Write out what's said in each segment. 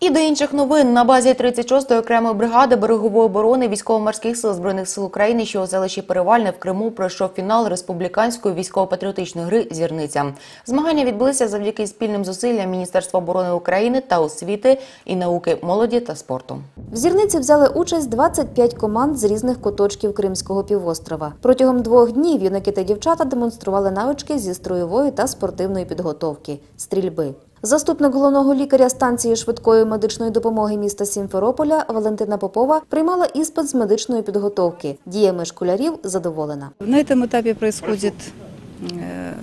І до інших новин на базі 36-ї окремої бригади берегової оборони військово-морських сил збройних сил України, що у селищі Перевальне в Криму пройшов фінал республіканської військово-патріотичної гри Зірниця. Змагання відбулися завдяки спільним зусиллям Міністерства оборони України та освіти і науки молоді та спорту. В зірниці взяли участь 25 команд з різних куточків Кримського півострова. Протягом двох днів юнаки та дівчата демонстрували навички зі строєвої та спортивної підготовки стрільби. Заступник головного лікаря станції швидкої медичної допомоги міста Сімферополя Валентина Попова приймала іспит з медичної підготовки. Діями школярів задоволена. На этом этапе происходит э,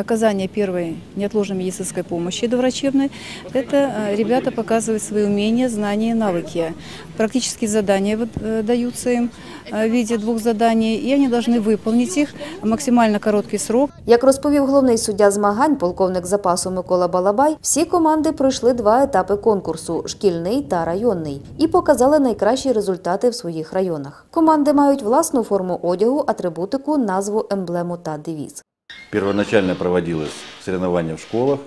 оказание первой неотложной медицинской помощи доврачебной. Это э, ребята показывают свои умения, знания и навыки. Практические задания вот, э, даются им э, в виде двух заданий, и они должны выполнить их в максимально короткий срок. Як розповів головний суддя змагань, полковник запасу Микола Балабай, всі команди пройшли два етапи конкурсу шкільний та районний, і показали найкращі результати в своїх районах. Команди мають власну форму одягу, атрибутику, назву, емблему та девіз. Первоначально проводилось соревнование в школах,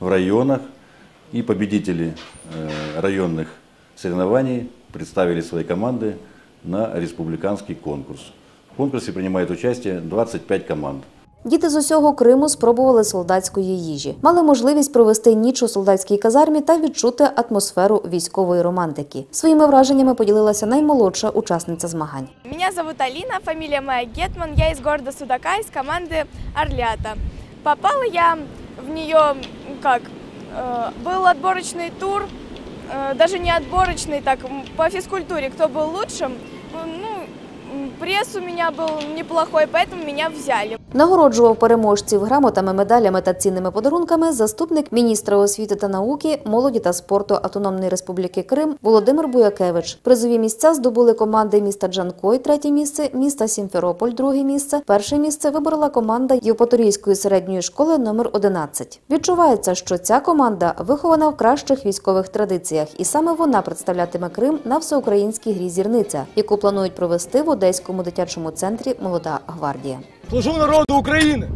в районах, и победители э, районных соревнований представили свои команды на республиканский конкурс. В конкурсе принимает участие 25 команд. Діти з усього Криму спробували солдатської їжі, мали можливість провести ніч у солдатській казармі та відчути атмосферу військової романтики. Своїми враженнями поділилася наймолодша учасниця змагань. Меня зовут Алина, фамилия моя Гетман, я из города Судака, из команды Орлята. Попала я в нее, как, э, был отборочный тур, э, даже не отборочный, так, м, по физкультуре, кто был лучшим. Пресс у меня был неплохой, поэтому меня взяли. Нагороджував переможців грамотами, медалями та цінними подарунками заступник міністра освіти та науки, молоді та спорту Автономної Республіки Крим Володимир Буякевич. Призові місця здобули команди міста Джанкой, третє місце, міста Сімферополь, друге місце. Перше місце виборола команда Євпаторійської середньої школи номер 11. Відчувається, що ця команда вихована в кращих військових традиціях, і саме вона представлятиме Крим на всеукраїнській грі зірниця, яку планують провести в Одеському дитячому центрі Молода гвардія. Служу народу України!